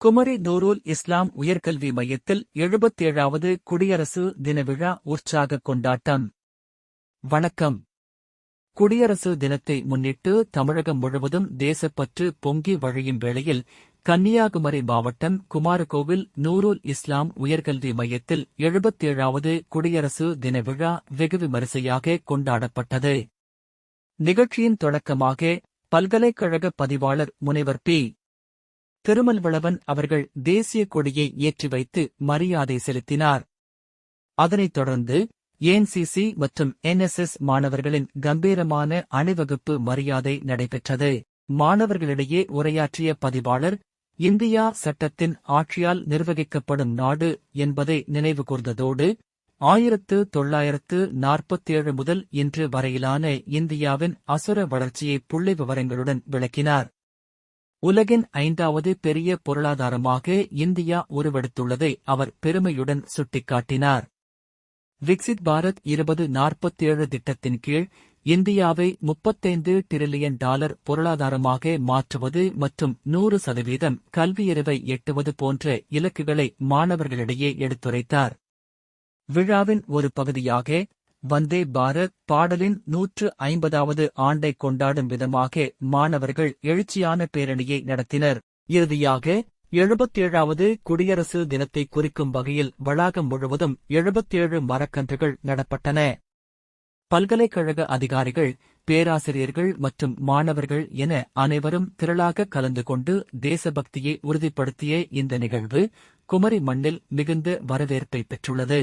குமரி நூருல் இஸ்லாம் உயர்கல்வி மையத்தில் எழுபத்தேழாவது குடியரசு தின விழா உற்சாக கொண்டாட்டம். வணக்கம். குடியரசு தினத்தை முன்னிட்டு தமிழகம் முழுவதும் தேசப்பற்று பொங்கி வழியும் வேளையில் கன்னியாகுமரி மாவட்டம் குமாரகோவில் நூருல் இஸ்லாம் உயர்கல்வி மையத்தில் எழுபத்தேழாவது குடியரசு தின விழா வெகு விமரிசையாக கொண்டாடப்பட்டது. நிகழ்ச்சியின் தொடக்கமாக பல்கலைக்கழக பதிவாளர் முனைவர் பி. திருமல்வளவன் அவர்கள் தேசிய கொடியை ஏற்றி வைத்து மரியாதை செலுத்தினார். அதனைத் தொடர்ந்து என்சிசி மற்றும் என்எஸ்எஸ் மாணவர்களின் கம்பீரமான அணிவகுப்பு மரியாதை நடைபெற்றது. மாணவர்களிடையே உரையாற்றிய பதிவாளர் இந்தியா சட்டத்தின் ஆட்சியால் நிர்வகிக்கப்படும் நாடு என்பதை நினைவுகூர்ந்ததோடு ஆயிரத்து தொள்ளாயிரத்து நாற்பத்தேழு முதல் இன்று வரையிலான இந்தியாவின் அசுர வளர்ச்சியை புள்ளி விவரங்களுடன் விளக்கினார். உலகின் ஐந்தாவது பெரிய பொருளாதாரமாக இந்தியா உருவெடுத்துள்ளதை அவர் பெருமையுடன் சுட்டிக்காட்டினார். விக்சித் பாரத் இருபது நாற்பத்தேழு திட்டத்தின் கீழ் இந்தியாவை முப்பத்தைந்து டிரில்லியன் டாலர் பொருளாதாரமாக மாற்றுவது மற்றும் நூறு சதவீதம் கல்வியறிவை எட்டுவது போன்ற இலக்குகளை மாணவர்களிடையே எடுத்துரைத்தார். விழாவின் ஒரு பகுதியாக வந்தே பாரத் பாடலின் நூற்று ஐம்பதாவது ஆண்டை கொண்டாடும் விதமாக மாணவர்கள் எழுச்சியான பேரணியை நடத்தினர். இறுதியாக எழுபத்தேழாவது குடியரசு தினத்தை குறிக்கும் வகையில் வளாகம் முழுவதும் எழுபத்தேழு மரக்கன்றுகள் நடப்பட்டன. பல்கலைக்கழக அதிகாரிகள் பேராசிரியர்கள் மற்றும் மாணவர்கள் என அனைவரும் திரளாக கலந்து கொண்டு தேசபக்தியை உறுதிப்படுத்திய இந்த நிகழ்வு குமரி மண்ணில் மிகுந்த வரவேற்பை பெற்றுள்ளது.